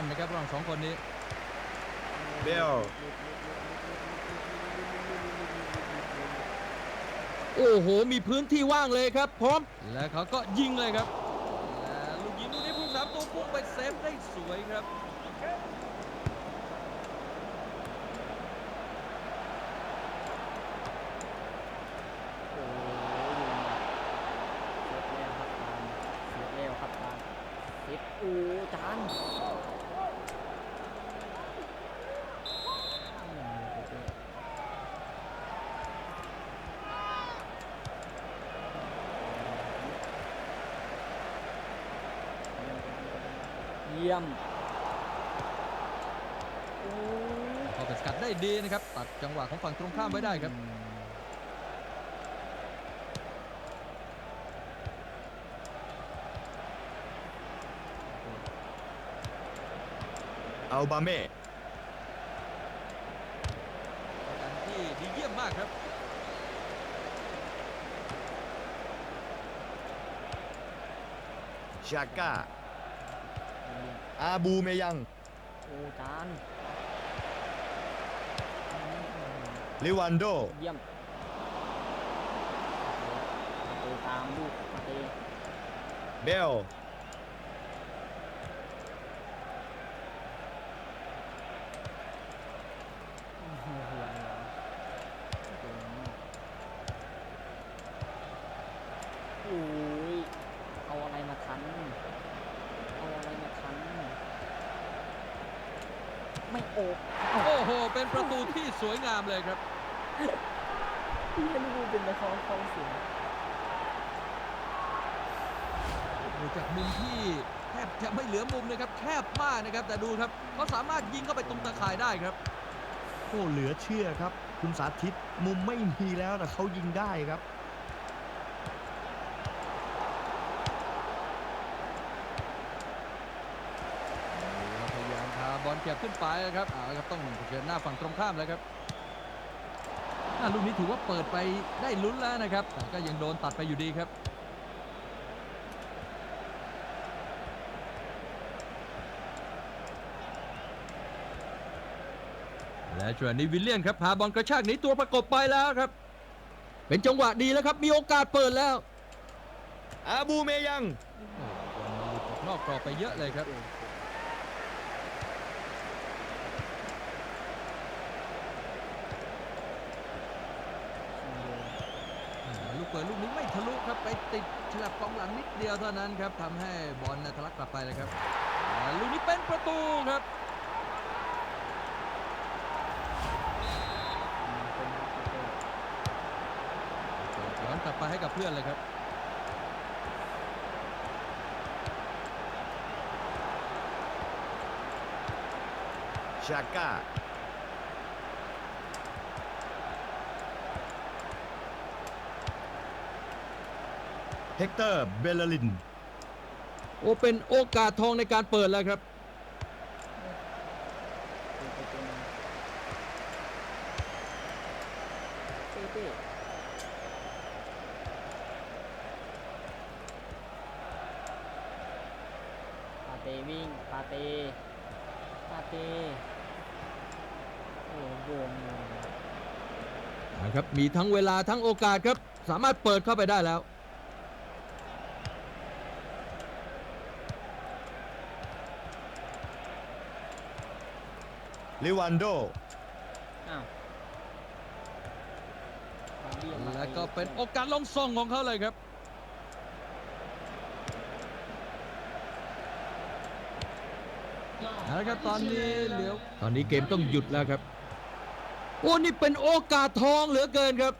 กันสั้นๆนะครับระหว่างสองคนนี้เบลโอ้โห มีพื้นที่ว่างเลยครับ พร้อม และเขาก็ยิงเลยครับและลูกยิงลูกนี้ผู้สามตัวพุ่งไปเซฟได้สวยครับโอ้ยเสียแล้วครับตามเสียแล้วครับตามเสียโอ้จานอืมโอเคเยี่ยมโอ้ยเขาไปสกัดได้ดีนะครับ ตัดจังหวะของฝั่งตรงข้ามไว้ได้ครับ อัลบาเม่การที่ดีเยี่ยมมากครับชาก้า อาบูเมยังโอ้จานลิวันโด เยี่ยมมาเตะตามลูกมาเตะเบล อื้อหือหัวเลยเก่งมากโอ้ยเอาอะไรมาทัน เอาอะไรมาทัน ไม่โอบเอ้า โอ้โห เป็นประตูที่สวยงามเลยครับพี่ไม่รู้เป็นไปเขาเขาเสียดูจากมุมที่แทบจะไม่เหลือมุมนะครับแคบมากนะครับ แต่ดูครับเขาสามารถยิงเข้าไปตรงตะข่ายได้ครับโอ้เหลือเชื่อครับ คุณสาธิตมุมไม่มีแล้วแต่เขายิงได้ครับ พยายามพาบอล เก็บขึ้นไปนะครับเอาละครับต้องเผชิญหน้าฝั่งตรงข้ามแล้วครับอ่าลูกนี้ถือว่าเปิดไปได้ลุ้นแล้วนะครับ แต่ก็ยังโดนตัดไปอยู่ดีครับและช่วงนี้วิลเลียนครับพาบอลกระชากหนีตัวประกบไปแล้วครับ เป็นจังหวะดีแล้วครับ มีโอกาสเปิดแล้ว อาบูเมยังโอ้บอลมันหลุดออกนอกกรอบไปเยอะเลยครับ อ่าลูก เปิดลูกนี้ไม่ทะลุครับไปติดฉลับกองหลังนิดเดียวเท่านั้นครับทำให้บอลนะทะลักกลับไปเลยครับลูกนี้เป็นประตูครับย้อนกลับไปให้กับเพื่อนเลยครับชาก้า เฮกเตอร์เบลลินโอ้เป็นโอกาสทองในการเปิดแล้วครับเต้เต้ปาเตวิ่งปาเตปาเตโอ้โหวงเลยนะครับมีทั้งเวลาทั้งโอกาสครับ สามารถเปิดเข้าไปได้แล้ว ลิวันโด อ้าวบาเบี้ยมาแล้วก็เป็นโอกาสลงส่งของเขาเลยครับเอาละครับตอนนี้เหลียวตอนนี้เกมต้องหยุดแล้วครับ โอ้นี่เป็นโอกาสทองเหลือเกินครับ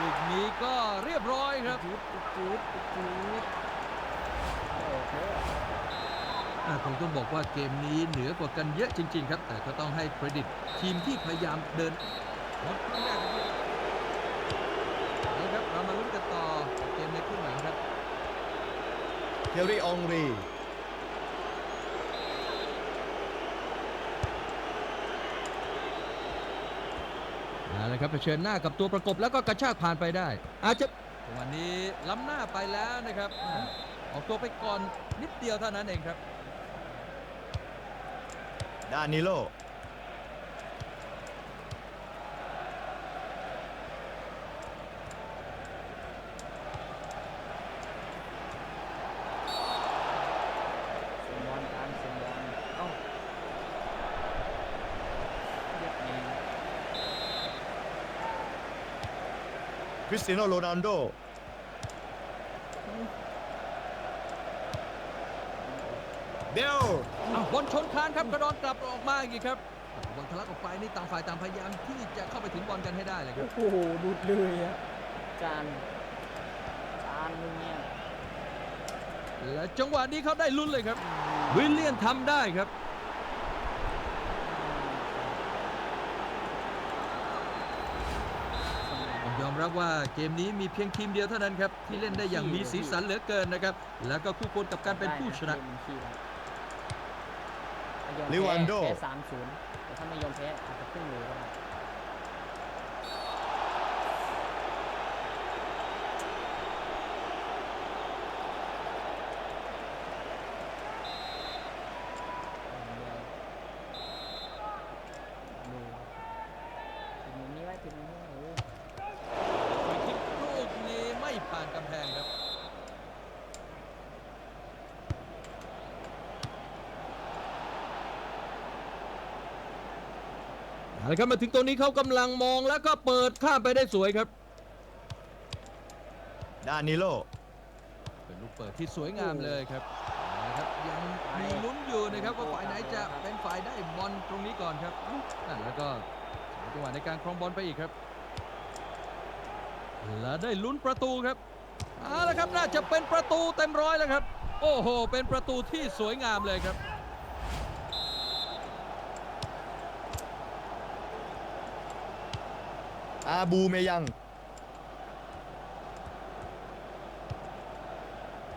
ลูกนี้ก็เรียบร้อยครับ จุดจุดจุดจุดโอ้โหอ่า คงต้องบอกว่าเกมนี้เหนือกว่ากันเยอะจริง ๆ ครับ แต่ก็ต้องให้เครดิต ทีมที่พยายามเดินหมดครึ่งแรกครับนะครับเรามาลุ้นกันต่อเกมในครึ่งหลังครับเทอรี่องรีเอาละครับเผชิญหน้ากับตัวประกบแล้วก็กระชากผ่านไปได้ อาจจะวันนี้ล้ำหน้าไปแล้วนะครับอ่าออกตัวไปก่อนนิดเดียวเท่านั้นเองครับ ดานิโลเสียงบอลการเสียงบอลเอ้าเรียกไงคริสเตียโนโรนัลโด เบลอ้าวบอลชนคานครับกระดอนกลับออกมาอีกครับบอลทะลักออกไปนี่ต่างฝ่ายต่างพยายามที่จะเข้าไปถึงบอลกันให้ได้เลยครับ โอ้โหดูดเลยอะจานจานมึงเนี่ยและจังหวะนี้เขาได้ลุ้นเลยครับ วิลเลียนทำได้ครับต้องยอมรับว่าเกมนี้มีเพียงทีมเดียวเท่านั้นครับ ที่เล่นได้อย่างมีสีสันเหลือเกินนะครับ แล้วก็คู่ควรกับการเป็นผู้ชนะได้เกมขี้แล้วถ้ายอมลิวันโด แพ้สามศูนย์แต่ถ้าไม่ยอมแพ้อาจจะขึ้นเลยก็ได้ดูถึงมุมนี้ไว้ถึงมุมนี้โอ้โห ฟรีคิกลูกนี้ไม่ผ่านกำแพงครับ เอาละครับมาถึงตรงนี้เขากำลังมองแล้วก็เปิดข้ามไปได้สวยครับ ดานิโล เป็นลูกเปิดที่สวยงามเลยครับเอาละครับยังมีลุ้นอยู่นะครับว่าฝ่ายไหนจะเป็นฝ่ายได้บอลตรงนี้ก่อนครับนั่นแล้วก็จังหวะในการครองบอลไปอีกครับ และได้ลุ้นประตูครับเอาละครับน่าจะเป็นประตูเต็มร้อยแล้วครับ โอ้โห เป็นประตูที่สวยงามเลยครับ อาบูเมยัง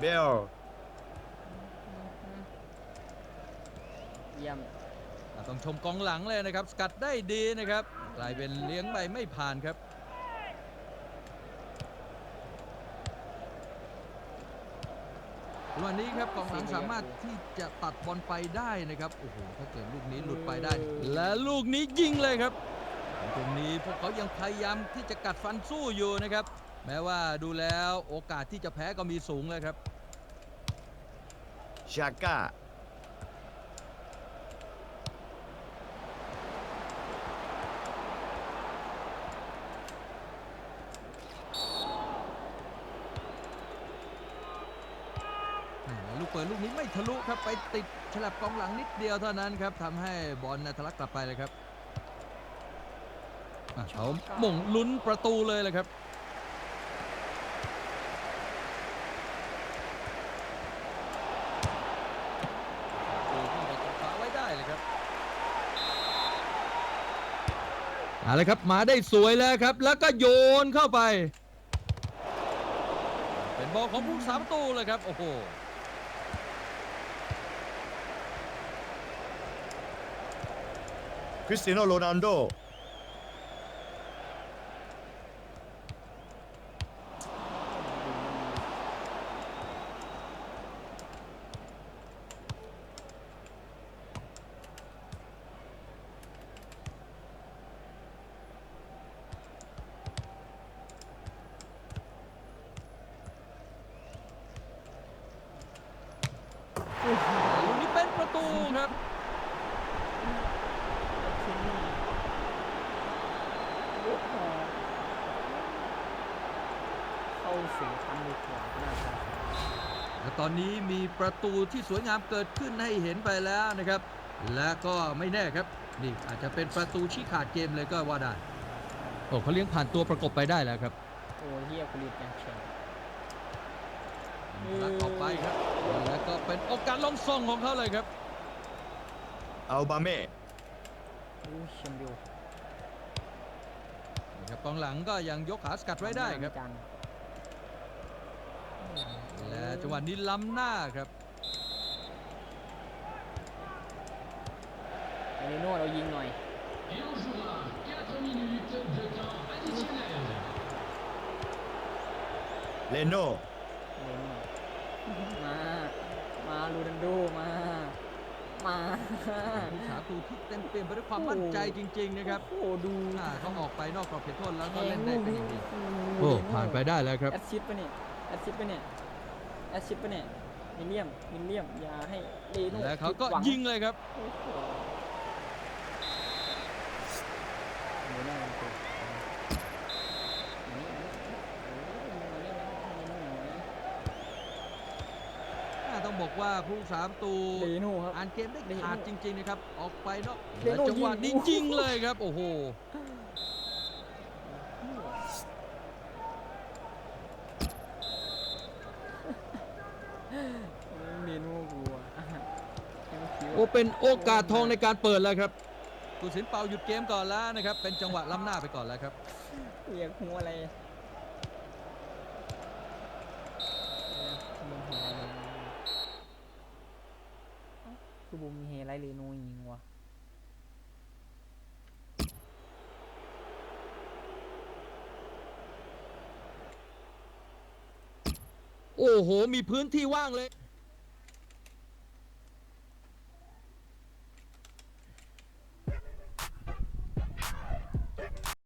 เบลเยี่ยมต้องชมกองหลังเลยนะครับ สกัดได้ดีนะครับ กลายเป็นเลี้ยงใบไม่ผ่านครับ วันนี้ครับกองหลังสามารถที่จะตัดบอลไปได้นะครับ โอ้โห ถ้าเกิดลูกนี้หลุดไปได้ และลูกนี้ยิงเลยครับ ตรงนี้พวกเขายังพยายามที่จะกัดฟันสู้อยู่นะครับ แม้ว่าดูแล้วโอกาสที่จะแพ้ก็มีสูงเลยครับชาก้าแหม่ลูกเปิดลูกนี้ไม่ทะลุครับไปติดฉลับกองหลังนิดเดียวเท่านั้นครับทำให้บอลนะทะลักกลับไปเลยครับ อะเขาหม่งลุ้นประตูเลยเลยครับดูขึ้นไปจับขาไว้ได้เลยครับเอาละครับมาได้สวยแล้วครับ แล้วก็โยนเข้าไป เป็นบอลของผู้สามประตูเลยครับโอ้โหคริสเตียโนโรนัลโด ลูกนี้เป็นประตูครับ ที่นี่โอ้โห เข้าสู่ทางมือขวาหน้าตาและตอนนี้มีประตูที่สวยงามเกิดขึ้นให้เห็นไปแล้วนะครับ และก็ไม่แน่ครับ นี่อาจจะเป็นประตูชี้ขาดเกมเลยก็ว่าได้ โอ้เขาเลี้ยงผ่านตัวประกบไปได้แล้วครับ โอ้เฮียกูรีบยังเฉียวลักออกไปครับ แล้วก็เป็นโอกาสลงส่งของเขาเลยครับอัลบาเม่อู้เชมเบลครับกองหลังก็ยังยกขาสกัดไว้ได้ครับจัง และจังหวะนี้ล้ำหน้าครับเอเลโน่เรายิงหน่อยเลนโดเล่นหน่อยมา มาลูดันโดมา มาผู้สาตูที่เต็มเปี่ยมไปด้วยความมั่นใจจริง ๆ นะครับ โอ้โหดูอ่าเขาออกไปนอกกรอบเขตโทษแล้วก็แทเล่งนลูได้กเป็นนี้อย่างดีโอ้โอ้โหผ่านไปได้แล้วครับแอดชิปปะเนี่ย แอดชิปปะเนี่ยแอดชิปปะเนี่ยมิลเลียมมิลเลียมอย่าให้เลโน่และเขาก็ผิดหวัยิงเลยครับ โอ้โหเลโน่มันเก่งอันนี้อันนี้โอ้โหเลโน่เลโน่เลโน่อ่าต้องบอกว่าผู้สาประตูเลโน่ครับ อ่านเกมได้ขาดจริงๆนะครับ ออกไปนอกและจังหวะนี้ยิงเลยครับ โอ้โห เมนูกูอะให้มันคิ้ว โอ้เป็นโอกาสทองในการเปิดแล้วครับกุสินเป่าหยุดเกมก่อนแล้วนะครับ เป็นจังหวะล้ำหน้าไปก่อนแล้วครับเรียกหัวอะไรคือบุมมีเฮไรเลยโนยิงวะโอ้โห มีพื้นที่ว่างเลย